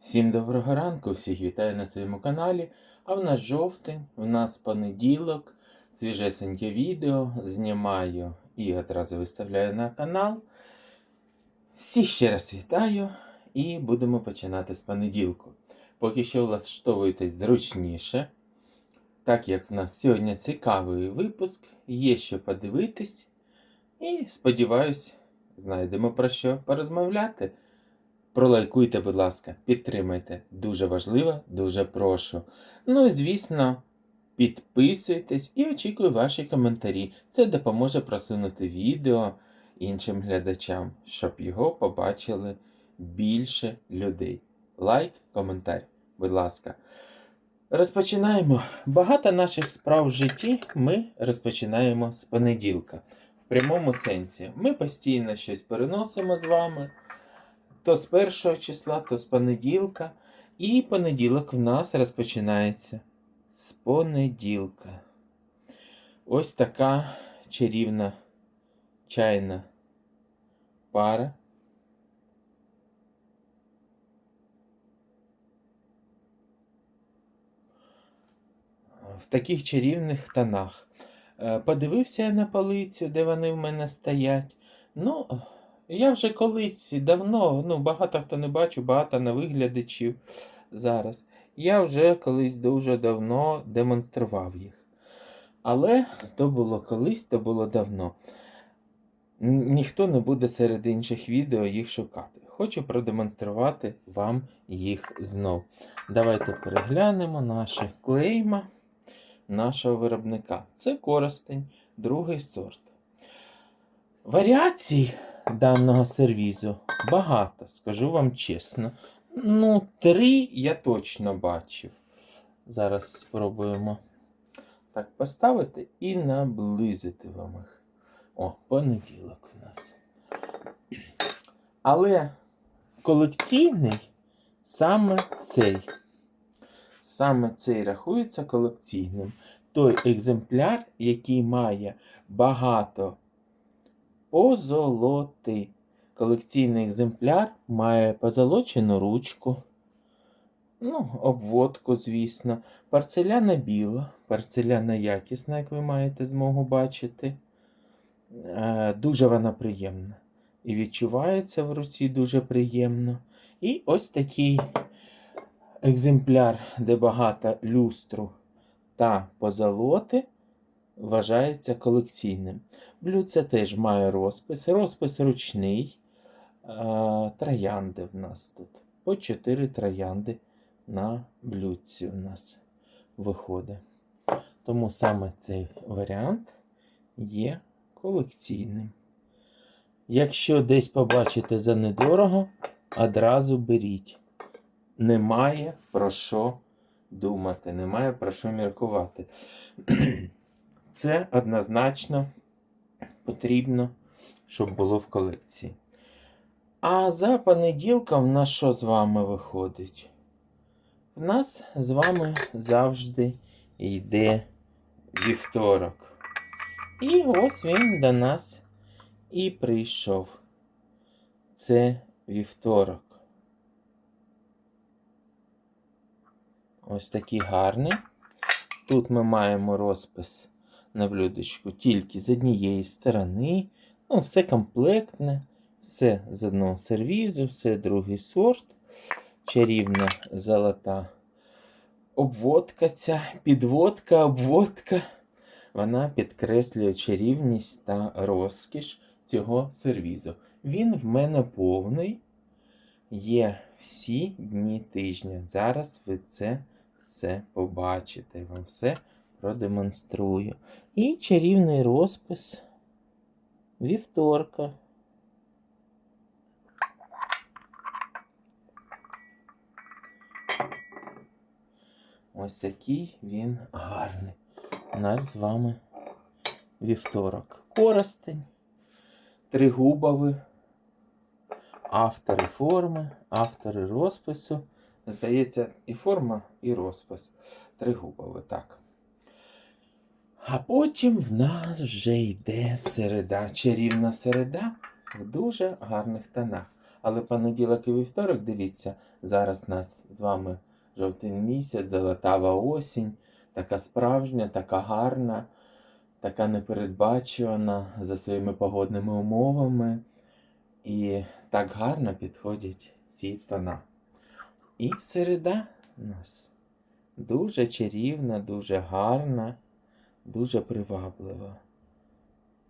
Всім доброго ранку, всіх вітаю на своєму каналі. А в нас жовтень, в нас понеділок, свіжесеньке відео знімаю і одразу виставляю на канал. Всіх ще раз вітаю і будемо починати з понеділку. Поки що влаштовуйтесь зручніше, так як в нас сьогодні цікавий випуск, є що подивитись. І сподіваюсь, знайдемо про що порозмовляти. Пролайкуйте, будь ласка, підтримайте. Дуже важливо, дуже прошу. Ну і звісно, підписуйтесь і очікую ваші коментарі. Це допоможе просунути відео іншим глядачам, щоб його побачили більше людей. Лайк, коментар, будь ласка. Розпочинаємо. Багато наших справ в житті ми розпочинаємо з понеділка. В прямому сенсі. Ми постійно щось переносимо з вами то з першого числа, то з понеділка. І понеділок в нас розпочинається з понеділка. Ось така чарівна чайна пара. В таких чарівних тонах. Е, Подивився я на полицю, де вони в мене стоять. Ну, я вже колись давно, ну багато хто не бачив, багато нових глядачів зараз. Я вже колись дуже давно демонстрував їх. Але то було колись, то було давно. Ніхто не буде серед інших відео їх шукати. Хочу продемонструвати вам їх знов. Давайте переглянемо наші клейма нашого виробника. Це користень, другий сорт. Варіацій даного сервізу багато, скажу вам чесно. Ну, три я точно бачив. Зараз спробуємо так поставити і наблизити вам їх. О, понеділок в нас. Але колекційний саме цей. Саме цей рахується колекційним. Той екземпляр, який має багато позолоти. Колекційний екземпляр має позолочену ручку, ну, обводку, звісно, парцеляна біла, парцеляна якісна, як ви маєте змогу бачити. Е, Дуже вона приємна. І відчувається в руці дуже приємно. І ось такий екземпляр, де багато люстру та позолоти, вважається колекційним. Блюдце теж має розпис. Розпис ручний. Троянди в нас тут. По 4 троянди на блюдці у нас виходить. Тому саме цей варіант є колекційним. Якщо десь побачите за недорого, одразу беріть. Немає про що думати, немає про що міркувати. Це однозначно потрібно, щоб було в колекції. А за понеділком в нас що з вами виходить? В нас з вами завжди йде вівторок. І ось він до нас і прийшов. Це вівторок. Ось такий гарний. Тут ми маємо розпис на блюдечку тільки з однієї сторони. Ну, все комплектне, все з одного сервізу, все другий сорт. Чарівна золота обводка ця, підводка, обводка. Вона підкреслює чарівність та розкіш цього сервізу. Він в мене повний. Є всі дні тижня. Зараз ви це все побачите. Вам все продемонструю. І чарівний розпис вівторка. Ось такий він гарний. У нас з вами вівторок. Коростень, тригубовий, автори форми, автори розпису. Здається, і форма, і розпис. Тригубовий, так. А потім в нас вже йде середа, чарівна середа в дуже гарних тонах. Але понеділок і вівторок, дивіться, зараз нас з вами жовтий місяць, золотава осінь, така справжня, така гарна, така непередбачувана за своїми погодними умовами. І так гарно підходять ці тона. І середа у нас дуже чарівна, дуже гарна, дуже приваблива.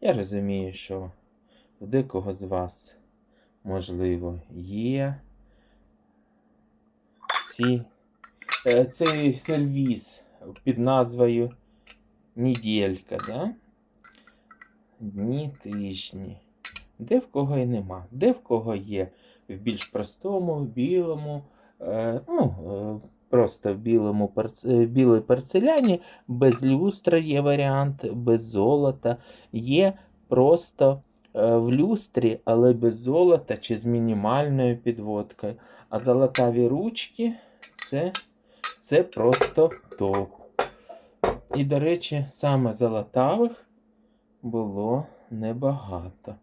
Я розумію, що в декого з вас, можливо, є ці, е, цей сервіс під назвою Неділька, да? Дні тижні. Де в кого і нема, де в кого є в більш простому, в білому, е, ну, е, просто в білому перц... е, білій порцеляні, без люстра є варіант, без золота. Є просто е, в люстрі, але без золота чи з мінімальною підводкою. А золотаві ручки це, це просто топ. І, до речі, саме золотавих було небагато.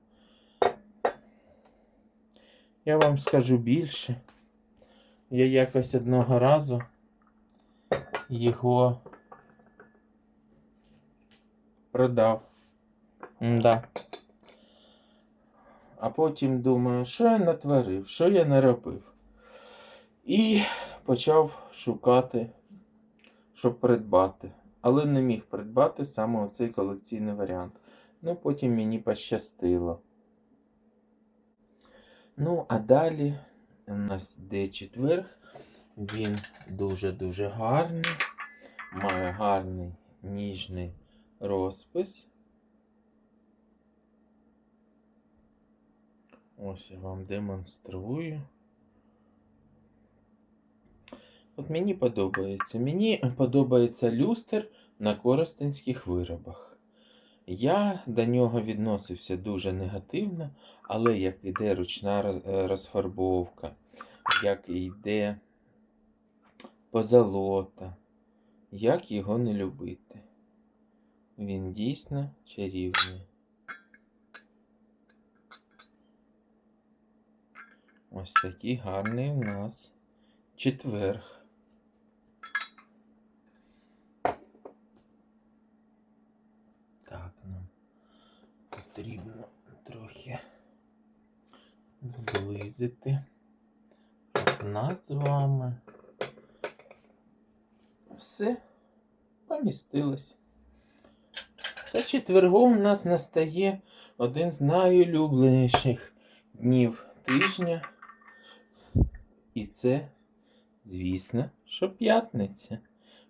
Я вам скажу більше. Я якось одного разу його продав. Да. А потім думаю, що я натворив, що я не робив. І почав шукати, щоб придбати. Але не міг придбати саме оцей колекційний варіант. Ну, потім мені пощастило. Ну, а далі у нас йде четвер. Він дуже-дуже гарний. Має гарний ніжний розпис. Ось я вам демонструю. От мені подобається. Мені подобається люстр на коростенських виробах. Я до нього відносився дуже негативно, але як іде ручна е, розфарбовка, як йде позолота, як його не любити. Він дійсно чарівний. Ось такий гарний у нас четверг. Так, нам потрібно трохи зблизити, щоб нас з вами все помістилось. Це четвергом у нас настає один з найулюбленіших днів тижня. І це, звісно, що п'ятниця.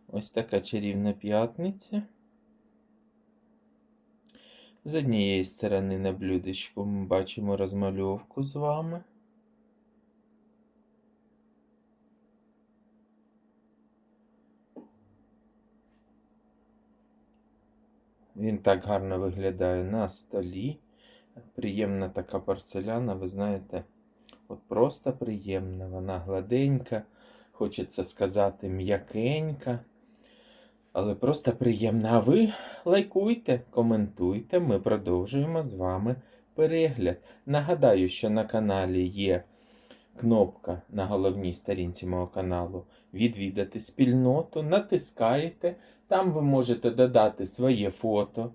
Ось така чарівна п'ятниця. З однієї сторони на блюдечку ми бачимо розмальовку з вами. Він так гарно виглядає на столі. Приємна така порцеляна, ви знаєте, от просто приємна. Вона гладенька, хочеться сказати, м'якенька. Але просто приємна. А ви лайкуйте, коментуйте. Ми продовжуємо з вами перегляд. Нагадаю, що на каналі є кнопка на головній сторінці мого каналу Відвідати спільноту. Натискаєте. Там ви можете додати своє фото,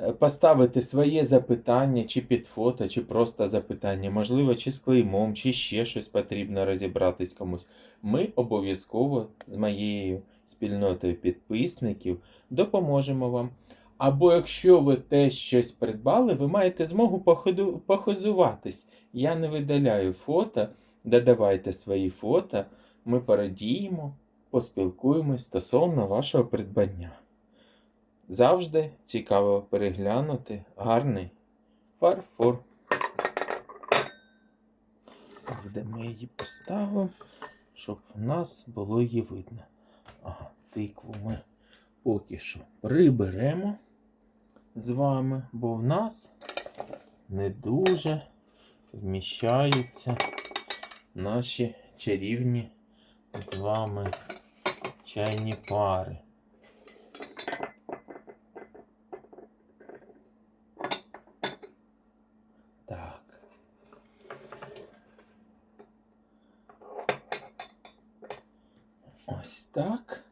е, поставити своє запитання, чи під фото, чи просто запитання, можливо, чи з клеймом, чи ще щось потрібно розібратись комусь. Ми обов'язково з моєю спільнотою підписників допоможемо вам. Або якщо ви теж щось придбали, ви маєте змогу походу, похизуватись. Я не видаляю фото, додавайте свої фото, ми порадіємо, поспілкуємось стосовно вашого придбання. Завжди цікаво переглянути гарний фарфор. Де ми її поставимо, щоб у нас було її видно. Ага, тикву ми поки що приберемо з вами, бо в нас не дуже вміщаються наші чарівні з вами чайні пари. Так. Ось так.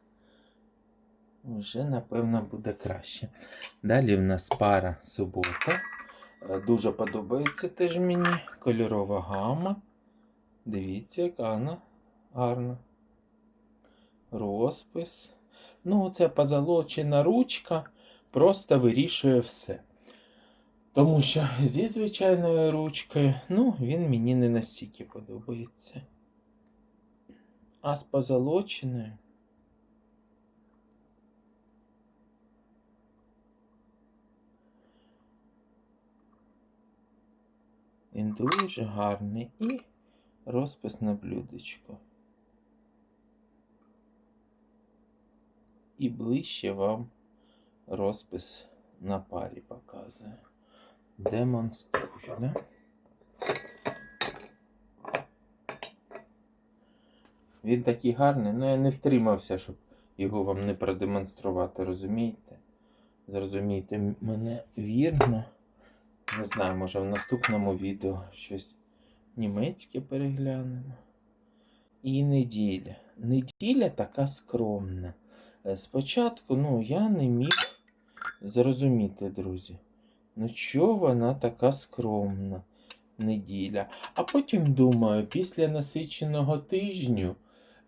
Вже, напевно, буде краще. Далі в нас пара субота. Е, Дуже подобається теж мені кольорова гама. Дивіться, яка вона гарна. Розпис. Ну, це позолочена ручка просто вирішує все. Тому що зі звичайною ручкою, ну, він мені не настільки подобається. А з позолоченою. Він дуже гарний і розпис на блюдечко. І ближче вам розпис на парі показує. Демонструю, да? Він такий гарний, ну я не втримався, щоб його вам не продемонструвати, розумієте? Зрозумійте мене вірно. Не знаю, може в наступному відео щось німецьке переглянемо. І неділя. Неділя така скромна. Е, Спочатку, ну, я не міг зрозуміти, друзі. Ну, чого вона така скромна неділя? А потім думаю, після насиченого тижню,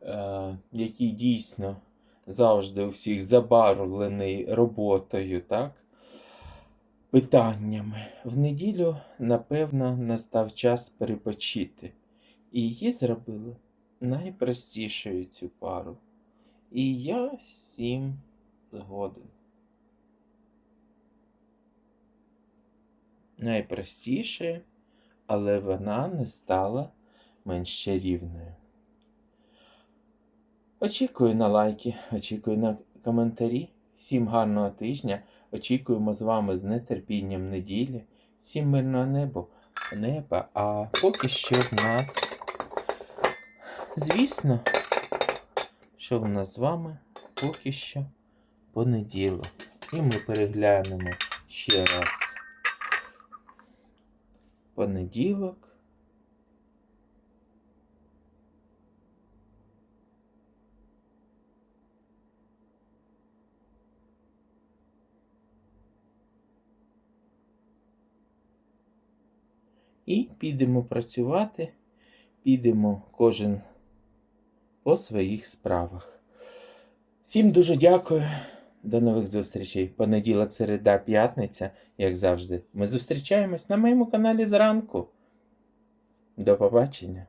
е, який дійсно завжди у всіх забарвлений роботою, так? Питаннями. В неділю, напевно, настав час перепочити. І її зробили найпростішою цю пару. І я всім згоден. Найпростіше, але вона не стала менш чарівною. Очікую на лайки, очікую на коментарі. Всім гарного тижня. Очікуємо з вами з нетерпінням неділі. Всім мирного небо, неба. А поки що в нас, звісно, що в нас з вами поки що понеділок. І ми переглянемо ще раз. Понеділок. І підемо працювати, підемо кожен по своїх справах. Всім дуже дякую. До нових зустрічей. Понеділок, середа, п'ятниця, як завжди. Ми зустрічаємось на моєму каналі зранку. До побачення.